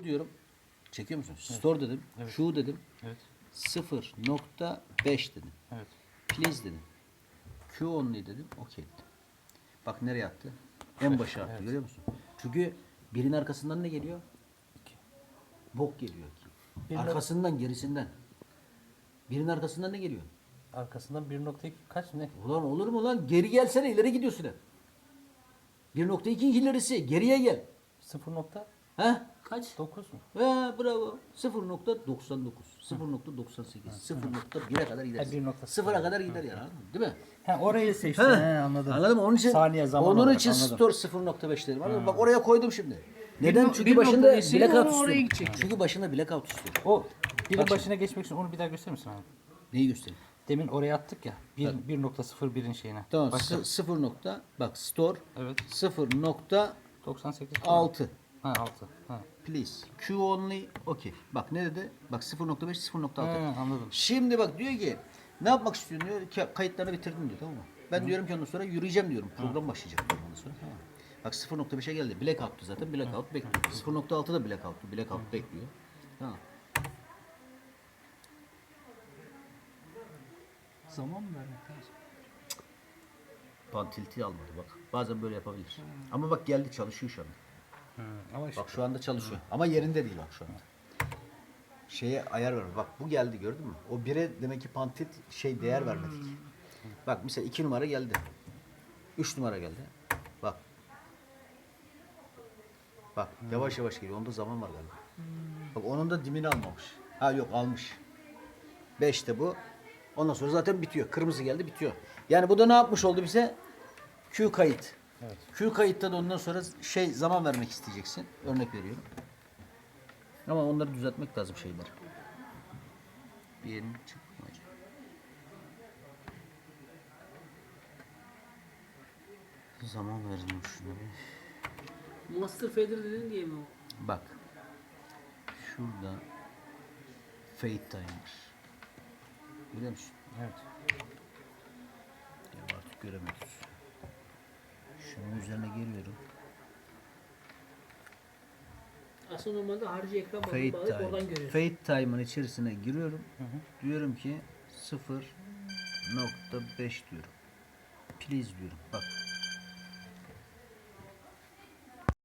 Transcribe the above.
Bu diyorum. Çekiyor musun? Store dedim. Şu dedim. Evet. 0.5 dedim. Evet. Please dedim. Q only dedim. Okey dedim. Bak nereye attı? En başa attı. Görüyor musun? Çünkü birin arkasından ne geliyor? Bok geliyor. Bir Arkasından gerisinden. Birin arkasından ne geliyor? Arkasından 1.2 kaç ne? Ulan olur mu lan? Geri gelsene ileri gidiyorsun hep. 1.2 ilerisi. Geriye gel. 0 nokta Ha? Kaç? 9 mu? Ha bravo. 0.99. 0.98. 0.1'e kadar gider. Ha, 1.0. Sıfıra kadar gider yani. anladın mı? Değil mi? Ha orayı seçtin. He, anladım. Anladın mı? Onun için Saniye zaman onun olarak için anladım. store 0.5 dedim. Anladın mı? Bak oraya koydum şimdi. Neden? no- Çünkü bir başında nokta değilse blackout o oraya istiyorum. gidecek. Çünkü başında blackout istiyorum. O birin Bak başına geçmek için onu bir daha gösterir misin abi? Neyi göstereyim? Demin oraya attık ya. 1 1.01'in şeyine. Tamam. Başka. sı- 0 nokta bak store Evet. 0.6 98. Ha 6. Ha. please. Q only okay. Bak ne dedi? Bak 0.5 0.6. He, anladım. Şimdi bak diyor ki ne yapmak istiyorsun diyor. Kayıtlarını bitirdim diyor tamam mı? Ben diyorum ki ondan sonra yürüyeceğim diyorum. Program başlayacak diyorum ondan sonra. Tamam. Bak 0.5'e geldi. Blackout'tu zaten. Blackout bekliyor. 0.6 da blackout'tu. Blackout bekliyor. Tamam. Zaman mı vermek lazım? Pantilti almadı bak. Bazen böyle yapabilir. Ama bak geldi çalışıyor şu anda. Ama işte Bak şu anda çalışıyor. Ama yerinde değil bak şu anda. Şeye ayar ver. Bak bu geldi gördün mü? O bire demek ki pantit şey değer vermedik. Bak mesela iki numara geldi. Üç numara geldi. Bak. Bak yavaş yavaş geliyor. Onda zaman var galiba. Bak onun da dimini almamış. Ha yok almış. Beş de bu. Ondan sonra zaten bitiyor. Kırmızı geldi bitiyor. Yani bu da ne yapmış oldu bize? Q kayıt. Q kayıtta da ondan sonra şey zaman vermek isteyeceksin. Örnek veriyorum. Ama onları düzeltmek lazım şeyleri. Bir yerin çıkmayacak. Zaman verelim şuna bir. Master Fader dedin diye mi o? Bak. Şurada Fate Timer. Görüyor musun? Evet. Ya artık göremiyoruz. Şunun üzerine geliyorum. Aslında normalde harici ekran bağlayıp bağlayıp oradan Time. görüyorsun. Fate Time'ın içerisine giriyorum. Diyorum ki 0.5 diyorum. Please diyorum. Bak